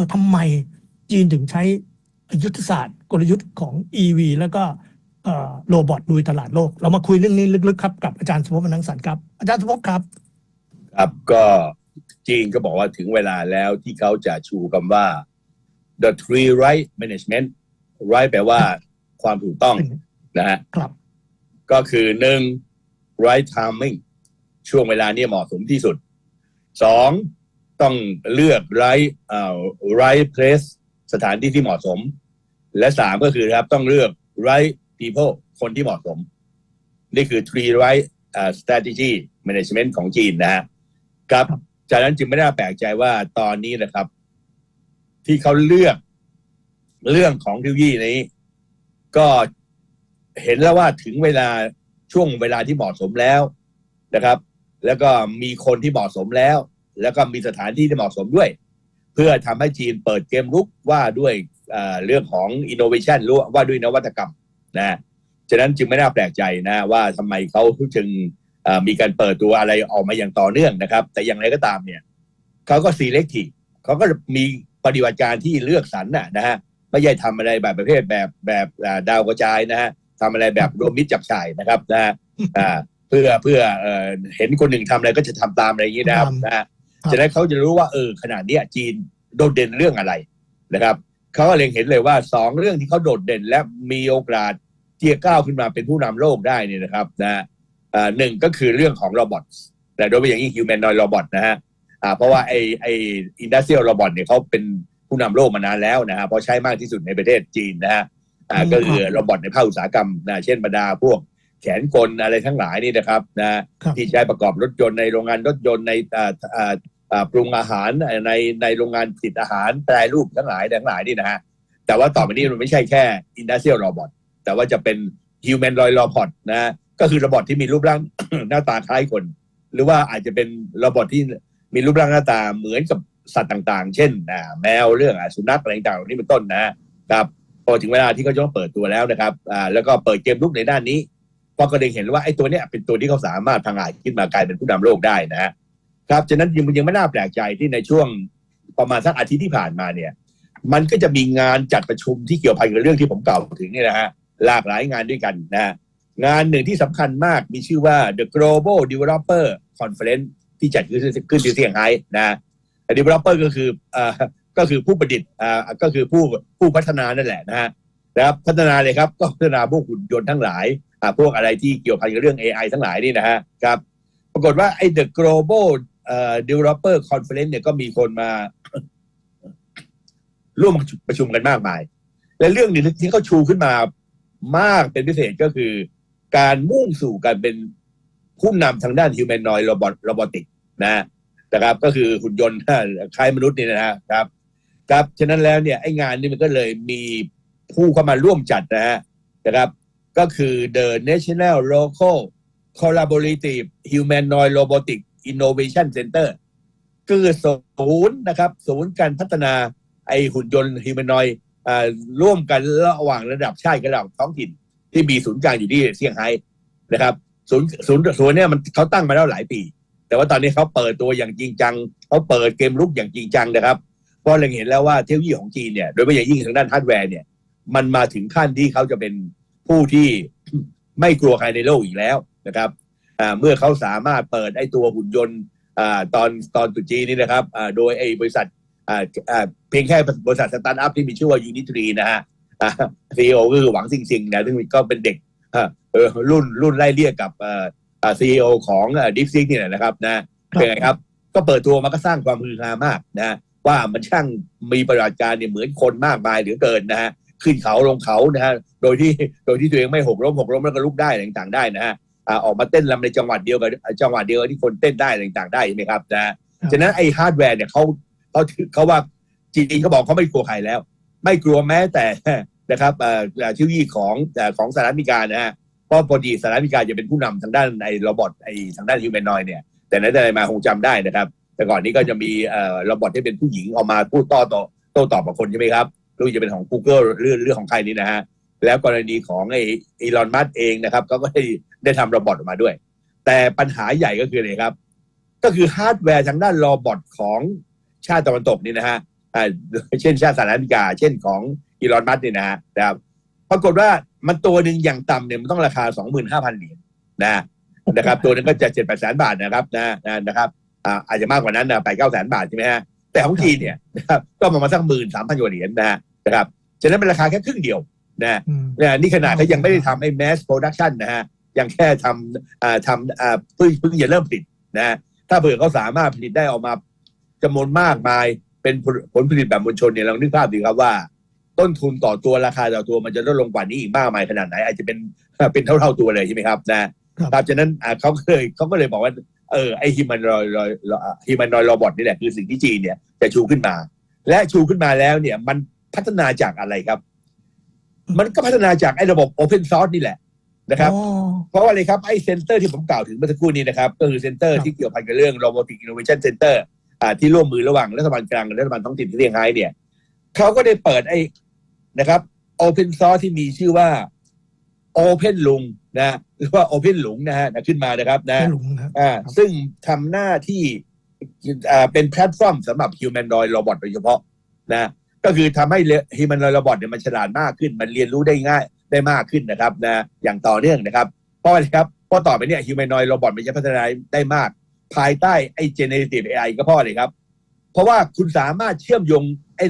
อทำไมจีนถึงใช้ยุทธศาสตร์กลยุทธ์ของ EV แล้วก็เอ่อโรบอทลุยตลาดโลก เรามาคุยเรื่องนี้ลึกๆครับกับอาจารย์สมภพมนังสรรค์ครับ อาจารย์สมภพครับ ครับก็จีนก็บอกว่าถึงเวลาแล้วที่เขาจะชูคำว่า the three right management right แปลว่าความถูกต้องนะฮะครับ ก็คือหนึ่ง right timing ช่วงเวลานี้เหมาะสมที่สุดสอง ต้องเลือก right เอ่อ right place สถานที่ที่เหมาะสม และสามก็คือครับต้องเลือก right people คนที่เหมาะสม นี่คือ three right เอ่อ strategy management ของจีนนะฮะครับจากนั้นจึงไม่น่าแปลกใจว่าตอนนี้นะครับ ที่เขาเลือกเรื่องของทคโนโลยีนี้ ก็เห็นแล้วว่าถึงเวลาช่วงเวลาที่เหมาะสมแล้วนะครับ แล้วก็มีคนที่เหมาะสมแล้ว แล้วก็มีสถานที่ที่เหมาะสมด้วย เพื่อทำให้จีนเปิดเกมรุกว่าด้วยเอ่อเรื่องของ innovation รู้ว่าด้วยนวัตกรรมนะฉะนั้นจึงไม่น่าแปลกใจนะว่าทำไมเขาจึงเอ่อมีการเปิดตัวอะไรออกมาอย่างต่อเนื่องนะครับ แต่อย่างไรก็ตามเนี่ยเขาก็ selective เขาก็มีปฏิบัติการที่เลือกสรรน่ะนะฮะไม่ใช่ทำอะไรแบบประเภทแบบแบบอ่าดาวกระจายนะฮะทำอะไรแบบรวมมิตรจับฉ่ายนะครับนะฮะอ่าเพื่อเพื่อเอ่อเห็นคนหนึ่งทำอะไรก็จะทำตามอะไรอย่างนี้นะครับตามนะฮะครับ ฉะนั้นเขาจะรู้ว่าเออขนาดเนี้ยจีนโดดเด่นเรื่องอะไรนะครับเขาก็เล็งเห็นเลยว่าสองเรื่องที่เขาโดดเด่นและมีโอกาสที่จะก้าวขึ้นมาเป็นผู้นำโลกได้เนี่ยนะครับนะอ่าหนึ่งก็คือเรื่องของโรบอทแต่โดยเฉพาะอย่างยิ่ง humanoid robot นะฮะอ่าเพราะว่าไอไอ industrial robot เนี่ยเขาเป็นผู้นำโลกมานานแล้วนะฮะเพราะใช้มากที่สุดในประเทศจีนนะฮะอ่าอืมก็คือโรบอทในภาคอุตสาหกรรมนะเช่นบรรดาพวกแขนกลอะไรทั้งหลายนี่นะครับนะครับที่ใช้ประกอบรถยนต์ในโรงงานรถยนต์ในอ่าอ่าอ่า ปรุงอาหารในในโรงงานผลิตอาหารแปรรูปทั้งหลายทั้งหลายนี่นะฮะแต่ว่าต่อไปนี้มันไม่ใช่แค่ industrial robot แต่ว่าจะเป็น humanoid robot นะฮะก็คือระบบที่มีรูปร่างหน้าตาคล้ายคน หรือว่าอาจจะเป็นระบบที่มีรูปร่างหน้าตาเหมือนกับสัตว์ต่างๆ เช่นแมวเรื่องสุนัขอะไรต่างๆนี้เป็นต้นนะครับพอถึงเวลาที่เขาจะต้องเปิดตัวแล้วนะครับอ่าแล้วก็เปิดเกมลุกในด้านนี้เพราะก็ได้เห็นว่าไอ้ตัวเนี้ยเป็นตัวที่เขาสามารถพังอาจขึ้นมากลายเป็นผู้นำโลกได้นะฮะ ครับฉะนั้นยังยังไม่น่าแปลกใจที่ในช่วงประมาณสักอาทิตย์ที่ผ่านมาเนี่ย มันก็จะมีงานจัดประชุมที่เกี่ยวพันกับเรื่องที่ผมกล่าวถึงเนี่ยนะฮะหลากหลายงานด้วยกันนะฮะงานหนึ่งที่สำคัญมากมีชื่อว่า the global developer conference ที่จัดขึ้นขึ้นที่เซี่ยงไฮ้นะฮะ developer ก็คืออ่อก็คือผู้ประดิษฐ์อ่าก็คือผู้ผู้พัฒนานั่นแหละนะฮะนะครับพัฒนาเลยครับก็พัฒนาพวกหุ่นยนต์ทั้งหลายอ่าพวกอะไรที่เกี่ยวพันกับเรื่อง AI ทั้งหลายนี่นะฮะครับปรากฏว่าไอ้ The Global เอ่อ Developer Conference เนี่ยก็มีคนมา ร่วมประชุมกันมากมาย และเรื่องหนึ่งที่เขาชูขึ้นมามากเป็นพิเศษก็คือ การมุ่งสู่การเป็นผู้นำทางด้าน humanoid robot robotic นะนะครับก็คือหุ่นยนต์คล้ายมนุษย์นี่นะครับครับฉะนั้นแล้วเนี่ยไอ้งานนี้มันก็เลยมีผู้เข้ามาร่วมจัดนะฮะนะครับ ก็คือ the National Local Collaborative Humanoid Robotic Innovation Center ก็คือศูนย์นะครับ ศูนย์การพัฒนาไอหุ่นยนต์ humanoid อ่าร่วมกันระหว่างระดับชาติกับระดับท้องถิ่น ที่มีศูนย์กลางอยู่ที่เซี่ยงไฮ้นะครับศูนย์ศูนย์ศูนย์เนี่ยมันเขาตั้งมาแล้วหลายปี แต่ว่าตอนนี้เขาเปิดตัวอย่างจริงจังเขาเปิดเกมลุกอย่างจริงจังนะครับเพราะเราเห็นแล้วว่าเทคโนโลยีของจีนเนี่ยโดยเฉพาะอย่างยิ่งทางด้านฮาร์ดแวร์เนี่ย มันมาถึงขั้นที่เขาจะเป็นผู้ที่ไม่กลัวใครในโลกอีกแล้วนะครับ เมื่อเขาสามารถเปิดไอ้ตัวหุ่นยนต์อตอนตอนตุจีนี่นะครับโดยไอ้บริษัทเพียงแค่บริษัทสตาร์ทอัพที่มีชื่อว่ายูนิทรีนะฮะซีโอก็คือหวังซิงซิงนะซึ่งก็เป็นเด็กรุ่นรุ่นไล่เรียกกับอ่าอ่าซีโอของดิฟซิกนี่แหละนะครับนะเป็นไงครับ ก็เปิดตัวมาก็สร้างความฮือฮามากนะว่ามันช่างมีประวัติการเนี่ยเหมือนคนมากมายเหลือเกินนะฮะขึ้นเขาลงเขานะฮะโดยที่โดยที่ตัวเองไม่หกล้มหกล้มแล้วก็ลุกได้ต่างๆได้นะฮะ อ่าออกมาเต้นรำในจังหวัดเดียวกับจังหวัดเดียวกับที่คนเต้นได้อะไรต่างๆ ได้ใช่ไหมครับนะฮะฉะนั้นไอ้ฮาร์ดแวร์เนี่ยเขาเขาถือเขาว่าจริงๆเขาบอกเขาไม่กลัวใครแล้ว ไม่กลัวแม้แต่นะครับเอ่อเอ่อเทคโนโลยีของเอ่อของสหรัฐอเมริกานะฮะเพราะพอดีสหรัฐอเมริกาจะเป็นผู้นำทางด้านไอ้โรบอทไอ้ทางด้านฮิวแมนนอยเนี่ย แต่นั้นแต่ไรมาคงจำได้นะครับ แต่ก่อนนี้ก็จะมีเอ่อระบบที่เป็นผู้หญิงออกมาพูดโต้ตอบโต้ตอบกับคนใช่ไหมครับรู้จะเป็นของ Google เรื่องเรื่องของใครนี่นะฮะแล้วกรณีของไอ้อีลอนมัสเองนะครับเขาก็ได้ ได้ทำระบบออกมาด้วย แต่ปัญหาใหญ่ก็คืออะไรครับ ก็คือฮาร์ดแวร์ทางด้านโรบอทของชาติตะวันตกนี่นะฮะอ่าเช่นชาติสหรัฐอเมริกา เช่นของอีลอนมัสก์เนี่ยนะฮะนะครับปรากฏว่ามันตัวหนึ่งอย่างต่ำเนี่ยมันต้องราคา25,000เหรียญนะนะครับ ตัวหนึงก็จะเจ็ดแปดแสนบาทนะครับนะนะนะครับอ่าอาจจะมากกว่านั้นนะไปเก้าแสนบาทใช่ไหมฮะแต่ของจีนเนี่ยนะครับก็ประมาณสักหมื่นสามพันกว่าเหรียญนะฮะนะครับฉะนั้นเป็นราคาแค่ครึ่งเดียวนะอืมนะนี่ขนาดเขายังไม่ได้ทำไอ้ mass production นะฮะ ยังแค่ทำอ่าทำอ่าเพิ่งเพิ่งจะเริ่มผลิตนะฮะถ้าเผื่อเขาสามารถผลิตได้ออกมาจำนวนมากมายเป็นผลผลผลิตแบบมวลชนเนี่ยลองนึกภาพดีครับว่า ต้นทุนต่อตัวราคาต่อตัวมันจะลดลงกว่านี้อีกมากมายขนาดไหน อาจจะเป็นเป็นเท่า ๆตัวเลยใช่ไหมครับนะครับครับฉะนั้นอ่าเขาก็เลยเขาก็เลยบอกว่าเออไอฮิมันรอยรอยฮิมันรอยโรบอทนี่แหละคือสิ่งที่จีนเนี่ยจะชูขึ้นมา และชูขึ้นมาแล้วเนี่ยมันพัฒนาจากอะไรครับ มันก็พัฒนาจากไอ้ระบบ Open Source นี่แหละ นะครับอ๋อเพราะว่าอะไรครับไอ้เซ็นเตอร์ที่ผมกล่าวถึงเมื่อสักครู่นี้นะครับ ก็คือเซ็นเตอร์ครับที่เกี่ยวพันกับเรื่อง Robotic Innovation Center อ่าที่ร่วมมือระหว่างรัฐบาลกลางกับรัฐบาลท้องถิ่นที่เซี่ยงไฮ้เนี่ยเขาก็ได้เปิดไอ้นะครับ Open Source ที่มีชื่อว่า Open ลุงนะหรือว่า Open หลุงนะฮะขึ้นมานะครับนะไม่หลงครับอ่าซึ่งทำหน้าที่อ่าเป็นแพลตฟอร์มสำหรับ humanoid robot โดยเฉพาะนะก็คือทำให้ humanoid robot เนี่ยมันฉลาดมากขึ้น มันเรียนรู้ได้ง่าย ได้มากขึ้นนะครับนะอย่างต่อเนื่องนะครับ เพราะอะไรครับเพราะต่อไปเนี่ย humanoid robot มันจะพัฒนาได้มาก ภายใต้ไอ้ generative AI ก็เพราะอะไรครับ เพราะว่าคุณสามารถเชื่อมโยงไอ้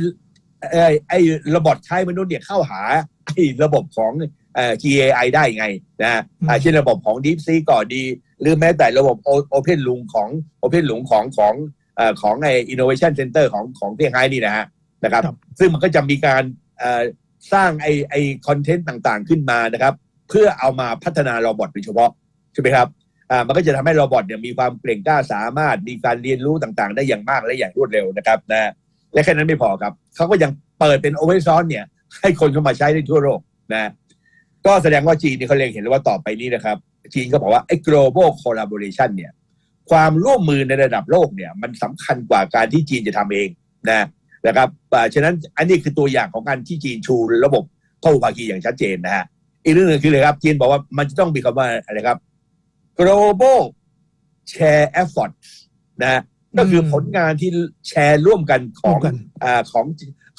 ไอ้ไอ้ระบบใช้มนุษย์เนี่ยเข้าหาไอ้ระบบของเอ่อ GAI ได้ไงนะฮะอ่าเช่นระบบของ DeepSeek ก็ดี หรือแม้แต่ระบบ Open ลุงของ Open ลุงของของเอ่อของไอ้ Innovation Center ของของเซี่ยงไฮ้นี่นะฮะนะครับครับซึ่งมันก็จะมีการเอ่อ สร้างไอ้ไอ้คอนเทนต์ต่างๆขึ้นมานะครับ เพื่อเอามาพัฒนาโรบอทโดยเฉพาะใช่ไหมครับอ่ามันก็จะทำให้โรบอทเนี่ยมีความเก่งกล้าสามารถมีการเรียนรู้ต่างๆ ได้อย่างมากและอย่างรวดเร็วนะครับนะและแค่นั้นไม่พอครับเขาก็ยังเปิดเป็น Open Source เนี่ยให้คนเข้ามาใช้ได้ทั่วโลกนะก็แสดงว่าจีนเนี่ยเขาเล็งเห็นแล้วว่าต่อไปนี้นะครับ จีนก็บอกว่าไอ้ global collaboration เนี่ยความร่วมมือในระดับโลกเนี่ย มันสำคัญกว่าการที่จีนจะทำเองนะ นะครับอ่าฉะนั้นอันนี้คือตัวอย่างของการที่จีนชูระบบพหุภาคีอย่างชัดเจนนะฮะอีกเรื่องหนึงคือเลยครับจีนบอกว่ามันจะต้องมีคำว่าอะไรครับ global share effort นะฮะก็คือผลงานที่แชร์ร่วมกันขร่อวงมกันอ่าของ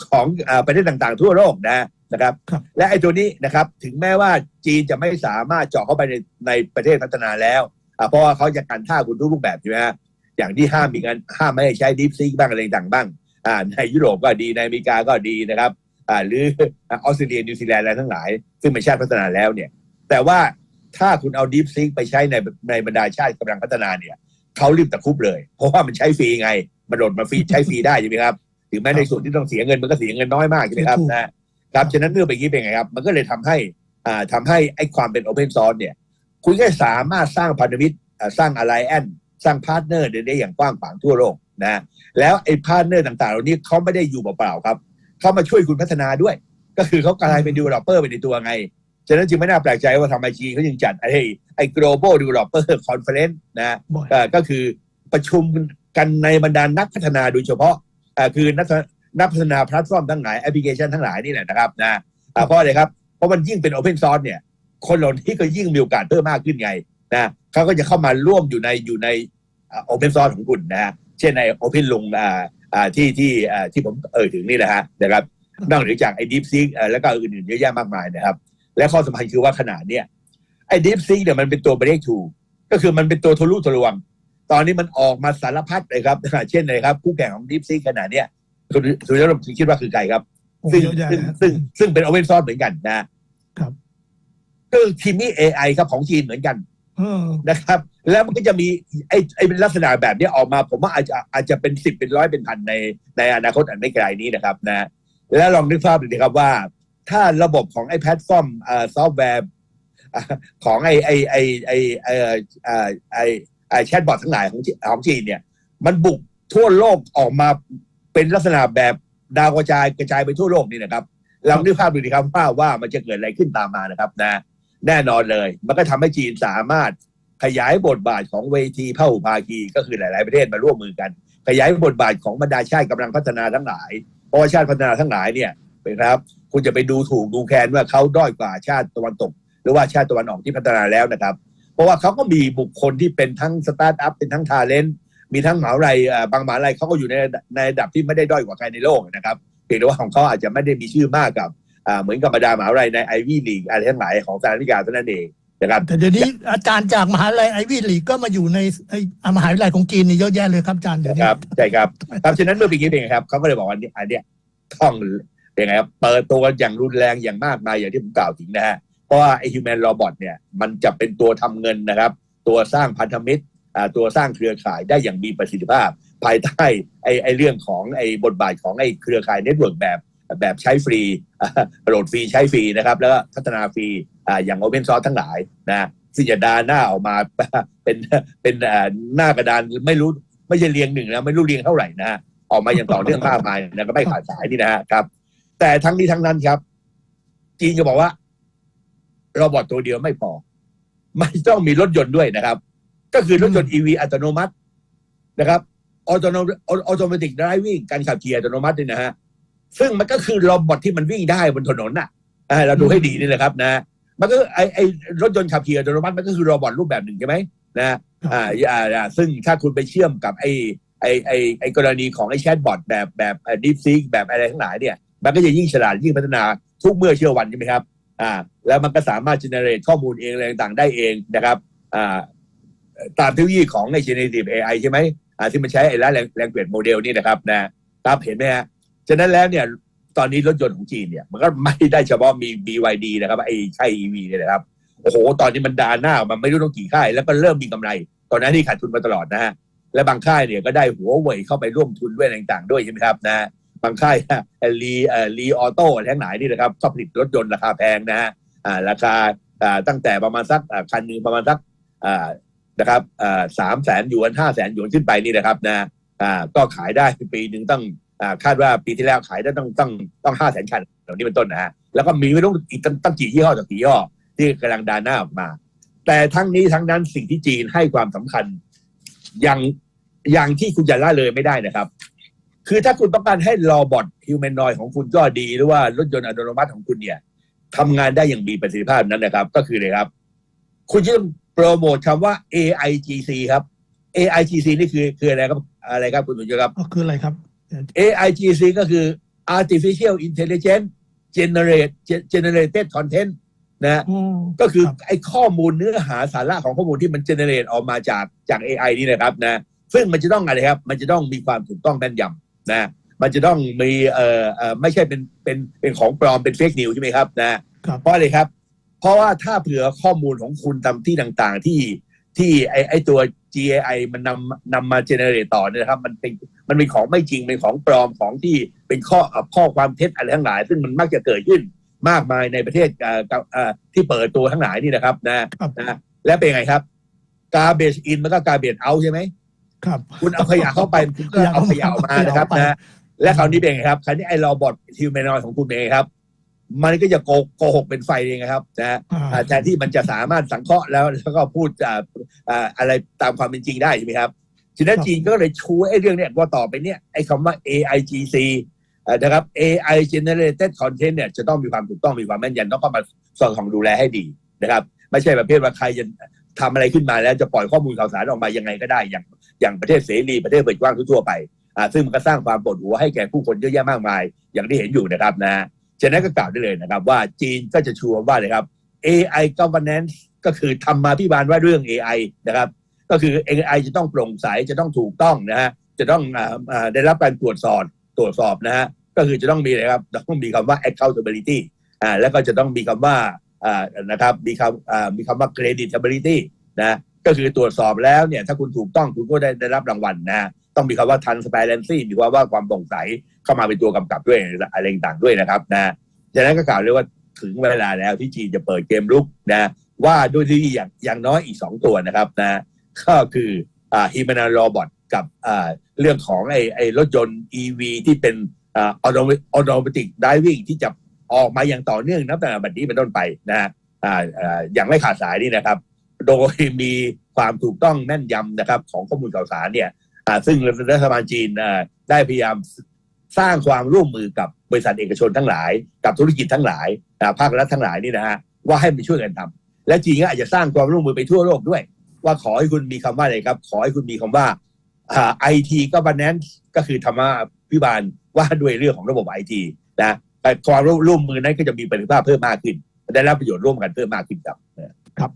ของอ่าประเทศต่างๆ ทั่วโลกนะนะครับครับ และไอ้ตัวนี้นะครับ ถึงแม้ว่าจีนจะไม่สามารถเจาะเข้าไปในในประเทศพัฒนาแล้วอ่าเพราะว่าเขาจะกันท่าคุณทุกรูปแบบใช่ไหมฮะอย่างที่ห้ามมีการห้ามไม่ให้ใช้ดิฟซีบ้างอะไรต่างๆบ้างอ่า ในยุโรปก็ดีในอเมริกาก็ดีนะครับอ่าหรือออสเตรเลียนิวซีแลนด์อะไรทั้งหลาย ซึ่งเป็นชาติพัฒนาแล้วเนี่ย แต่ว่าถ้าคุณเอาดิฟซีไปใช้ในในบรรดาชาติกำลังพัฒนาเนี่ยเขารีบตะครุบเลย เพราะว่ามันใช้ฟรีไง มันโดดมาฟรีใช้ฟรีได้ใช่ไหมครับถึงแม้ในส่วนที่ต้องเสียเงินมันก็เสียเงินน้อยมากใช่ไหมครับถูกนะครับฉะนั้นเรื่องแบบนี้เป็นไงครับ มันก็เลยทำให้อ่าทำให้ไอ้ความเป็น Open Source เนี่ย คุณก็สามารถสร้างพันธมิตรอ่าสร้างอะไรแอนสร้างพาร์ทเนอร์ได้อย่างกว้างขวางทั่วโลก นะแล้วไอ้พาร์ทเนอร์ต่างๆเหล่านี้เขาไม่ได้อยู่เปล่าๆครับเขามาช่วยคุณพัฒนาด้วย ก็คือเขากลายเป็น developer ไปในตัวไง ฉะนั้นจึงไม่น่าแปลกใจว่าทำไมจีนเขายังจัดไอ้ไอ้ global developer conference นะบ่อยเอ่อก็คือประชุมกันในบรรดานักพัฒนาโดยเฉพาะอ่าคือนักนักพัฒนาแพลตฟอร์มทั้งหลายแอปพลิเคชันทั้งหลายนี่แหละนะครับนะอ่าเพราะอะไรครับ เพราะมันยิ่งเป็น Open Source เนี่ย คนเหล่านี้ก็ยิ่งมีโอกาสเพิ่มมากขึ้นไงนะเขาก็จะเข้ามาร่วมอยู่ในอยู่ในโอเพนซอร์ของคุณนะฮะ เช่นใน Open ลุงอ่าอ่าที่ที่อ่าที่ผมเอ่ยถึงนี่นะฮะนะครับนอกเหนือจากไอ้ Deep Seek อ่าแล้วก็อื่นๆเยอะแยะมากมายนะครับ และข้อสำคัญคือว่าขนาดเนี่ยไอ้ Deep Seek เนี่ยมันเป็นตัว breakthrough ก็คือมันเป็นตัวทะลุทะลวง ตอนนี้มันออกมาสารพัดเลยครับเช่นเลยครับคู่แข่งของ Deep Seek ขนาดเนี้ยคุณสุริยะคิดว่าคือใครครับโอ้ซึ่งเยอะแยะซึ่งนะซึ่งซึ่งเป็น Open Source เหมือนกันนะครับก็คือทีมนี้ AI ครับของจีนเหมือนกันเออนะครับ แล้วมันก็จะมีไอ้ไอ้ลักษณะแบบนี้ออกมา ผมว่าอาจจะอาจจะเป็นสิบเป็นร้อยเป็นพันในในอนาคตอันไม่ไกลนี้นะครับนะ แล้วลองนึกภาพดูดิครับว่า ถ้าระบบของไอ้แพลตฟอร์มซอฟต์แวร์ของไอ้ไอ้ไอ้ไอ้ไอ้ไอ้ไอ้แชทบอททั้งหลายของของจีนเนี่ย มันบุกทั่วโลกออกมาเป็นลักษณะแบบดาวกระจายกระจายไปทั่วโลกนี่นะครับลองนึกภาพดูดิครับว่าว่ามันจะเกิดอะไรขึ้นตามมานะครับนะ แน่นอนเลย มันก็ทำให้จีนสามารถ ขยายบทบาทของเวทีพหุภาคีก็คือหลาย ๆ ประเทศมาร่วมมือกัน ขยายบทบาทของบรรดาชาติกำลังพัฒนาทั้งหลายเพราะว่าชาติพัฒนาทั้งหลายเนี่ยเป็นครับคุณจะไปดูถูกดูแคลนว่าเขาด้อยกว่าชาติตะวันตก หรือว่าชาติตะวันออกที่พัฒนาแล้วนะครับ เพราะว่าเขาก็มีบุคคลที่เป็นทั้งสตาร์ทอัพเป็นทั้งทาเลนต์มีทั้งมหาลัยบางมหาลัยเขาก็อยู่ในในระดับที่ไม่ได้ด้อยกว่าใครในโลกนะครับเพียงแต่ว่าของเขาอาจจะไม่ได้มีชื่อมากกับเหมือนกับบรรดามหาวิทยาลัยในไอวี่ลีกอะไรทั้งหลายของสหรัฐอเมริกาเท่านั้นเอง นะครับแต่เดี๋ยวนี้อาจารย์จากมหาลัยไอวี่ลีกก็มาอยู่ในไอ้อ่ามหาวิทยาลัยของจีนนี่เยอะแยะเลยครับอาจารย์เดี๋ยวคนี้รับใช่ครับครับฉะนั้นเมื่อปีนี้เป็นไงครับเขาก็เลยบอกว่าอันนี้อันเนี้ยต้องเป็นไงครับเปิดตัวอย่างรุนแรงอย่างมากมายอย่างที่ผมกล่าวถึงนะฮะเพราะว่าไอฮิวแมนโรบอทเนี่ยมันจะเป็นตัวทำเงินนะครับ ตัวสร้างพันธมิตรอ่าตัวสร้างเครือข่ายได้อย่างมีประสิทธิภาพ ภายใต้ไอไอเรื่องของไอบทบาทของไอเครือข่ายเน็ตเวิร์กแบบแบบใช้ฟรีอ่าโหลดฟรีใช้ฟรีนะครับ แล้วก็พัฒนาฟรี อ่าอย่างโอเพนซอร์ทั้งหลายนะซึ่จะดาหน้าออกมาเป็นเป็นอ่าหน้ากระดานไม่รู้ไม่ใช่เรียงหนึ่งนะไม่รู้เรียงเท่าไหร่นะออกมาอย่างต่อเนื่องมากมายนะก็ไม่ขาดสายนี่นะครับ แต่ทั้งนี้ทั้งนั้นครับ จีนก็บอกว่าโรบอทตัวเดียวไม่พอ ไม่ต้องมีรถยนต์ด้วยนะครับ ก็คือรถยนต์ EV อัตโนมัตินะครับออโตโนออโตเมติกไดรวิ่งการขับขี่อัตโนมัตินี่นะฮะซึ่งมันก็คือโรบอทที่มันวิ่งได้บนถนนน่ะเราดูให้ดีนี่นะครับนะ มันก็ไอไอรถยนต์ขับขี่อัตโนมัติมันก็คือโรบอทรูปแบบหนึ่งใช่ไหมนะอ่าอ่าซึ่งถ้าคุณไปเชื่อมกับไอไอไอไอกรณีของไอแชทบอทแบบแบบดิฟซีกแบบอะไรทั้งหลายเนี่ยมันก็จะยิ่งฉลาดยิ่งพัฒนาทุกเมื่อเชื่อวันใช่ไหมครับอ่าแล้วมันก็สามารถ generate ข้อมูลเองอะไรต่างๆได้เองนะครับอ่าตามเทคโนโลยีของใน generative AI ใช่ไหมอ่าที่มันใช้ไอ้ละแรงแรงเปลี่ยนโมเดลนี่นะครับนะครับเห็นไหมฮะฉะนั้นแล้วเนี่ย ตอนนี้รถยนต์ของจีนเนี่ยมันก็ไม่ได้เฉพาะมี BYD นะครับไอ้ใช่ EV เนี่ยนะครับโอ้โห ตอนนี้มันดาหน้ามันไม่รู้ต้องกี่ค่าย แล้วก็เริ่มมีกำไร ตอนนั้นที่ขาดทุนมาตลอดนะฮะและบางค่ายเนี่ยก็ได้หัวเว่ยเข้าไปร่วมทุนด้วยต่างๆด้วยใช่ไหมครับนะบางค่ายลีเอ่อลีออโต้ทั้งหลายนี่นะครับก็ผลิตรถยนต์ราคาแพงนะฮะอ่าราคาอ่าตั้งแต่ประมาณสักคันหนึ่งประมาณสักอ่านะครับอ่าสามแสนหยวนห้าแสนหยวนขึ้นไปนี่นะครับนะอ่าก็ขายได้ปีหนึ่งตั้ง คาดว่าปีที่แล้วขายได้ต้องต้องต้องห้าแสนคันเหล่านี้เป็นต้นนะฮะแล้วก็มีไม่ต้องอีกตั้งตั้งกี่ยี่ห้อต่อกี่ยี่ห้อที่กำลังดานหน้าออกมา แต่ทั้งนี้ทั้งนั้นสิ่งที่จีนให้ความสำคัญอย่างอย่างที่คุณจะละเลยไม่ได้นะครับ คือถ้าคุณต้องการให้รอบอทฮิวแมนนอยของคุณก็ดีหรือว่ารถยนต์อัตโนมัติของคุณเนี่ยทำงานได้อย่างมีประสิทธิภาพนั้นนะครับ ก็คือเลยครับ คุณจะต้องโปรโมทคำว่า AIGC ครับ AIGC นี่คือคืออะไรครับอะไรครับคุณสุนทรครับก็คืออะไรครับ AIGC ก็คือ Artificial Intelligence Generate Generated Content นะอืมก็คือครับไอ้ข้อมูลเนื้อหาสาระของข้อมูลที่มันเจเนเรตออกมาจากจาก AI นี่นะครับนะซึ่งมันจะต้องอะไรครับ มันจะต้องมีความถูกต้องแม่นยำนะมันจะต้องมีเอ่อเอ่อไม่ใช่เป็นเป็นเป็นของปลอมเป็นเฟกนิวใช่ไหมครับนะครับเพราะอะไรครับ เพราะว่าถ้าเผื่อข้อมูลของคุณตามที่ต่าง ๆ ที่ ที่ไอไอตัว GAI มันนำนำมาเจเนเรตต่อเนี่ยนะครับ มันเป็นมันเป็นของไม่จริงเป็นของปลอมของที่เป็นข้อเอ่อข้อความเท็จอะไรทั้งหลาย ซึ่งมันมักจะเกิดขึ้นมากมายในประเทศเอ่อกับเอ่อที่เปิดตัวทั้งหลายนี่นะครับนะครับนะและเป็นไงครับ garbage in มันก็ garbage out ใช่ไหมครับ คุณเอาขยะเข้าไปคุณก็เอาขยะออกมานะครับขยะออกไปนะและคราวนี้เป็นไงครับคราวนี้ไอ้รอบอทฮิวแมนอยของคุณเป็นไงครับ มันก็จะโกโกหกเป็นไฟเองครับนะอ่าอ่าแทนที่มันจะสามารถสังเคราะห์แล้วแล้วก็พูดอ่าอ่าอะไรตามความเป็นจริงได้ใช่ไหมครับฉะนั้นจีนก็เลยชูไอ้เรื่องเนี้ยว่าต่อไปเนี้ยไอ้คำว่า AIGC อ่านะครับ AI generated content เนี่ยจะต้องมีความถูกต้องมีความแม่นยำต้องเข้ามาสอดส่องดูแลให้ดีนะครับ ไม่ใช่ประเภทว่าใครจะทำอะไรขึ้นมาแล้วจะปล่อยข้อมูลข่าวสารออกมายังไงก็ได้อย่างอย่างประเทศเสรีประเทศเปิดกว้างทั่วๆไปอ่าซึ่งมันก็สร้างความปวดหัวให้แก่ผู้คนเยอะแยะมากมาย อย่างที่เห็นอยู่นะครับนะ ฉะนั้นก็กล่าวได้เลยนะครับ ว่าจีนก็จะชัวร์ว่าเลยครับ AI governance ก็คือทำมาพิบาลว่าเรื่อง AI นะครับ ก็คือ AI จะต้องโปร่งใสจะต้องถูกต้องนะฮะจะต้องอได้รับการตรวจสอบตรวจสอบนะฮะก็คือจะต้องมีอะไรครับต้องมีคำว่า accountability อ่าแล้วก็จะต้องมีคำว่าอ่านะครับมีคำอ่ามีคำว่า creditability นะก็คือตรวจสอบแล้วเนี่ยถ้าคุณถูกต้องคุณก็ได้ได้รับรางวัลนะต้องมีคำว่า transparency มีควาว่าความโปร่งใส เข้ามาเป็นตัวกำกับด้วยอะไรต่างๆด้วยนะครับนะฉะนั้นก็กล่าวเลยว่าถึงเวลาแล้วที่จีนจะเปิดเกมลุกนะว่าด้วยที่อย่างอย่างน้อยอีกสองตัวนะครับนะก็คืออ่าฮิม a นาโรบอทกับอ่าเรื่องของไอ้ไอ้รถยนต์ EV ที่เป็นอ่าออโตออโตเมติกไดวิ่งที่จะออกมาอย่างต่อเนื่องนับตั้งแต่บัดนี้เป็นต้นไปนะอ่าอย่างไม่ขาดสายนี่นะครับ โดยมีความถูกต้องแม่นยำนะครับ ของข้อมูลข่าวสารเนี่ยซึ่งรัฐบาลจีนได้พยายาม สร้างความร่วมมือกับบริษัทเอกชนทั้งหลาย กับธุรกิจทั้งหลายภาครัฐทั้งหลายนี่นะฮะว่าให้มาช่วยกันทำและจีนก็อาจจะสร้างความร่วมมือไปทั่วโลกด้วย ว่าขอให้คุณมีคำว่าอะไรครับ ขอให้คุณมีคำว่าไอทีก็บันแนนก็คือธรรมะพิบาลว่าด้วยเรื่องของระบบไอทีนะแต่ความร่วมมือนั้นก็จะมีประสิทธิภาพเพิ่มมากขึ้น ได้รับประโยชน์ร่วมกันเพิ่มมากขึ้นครับ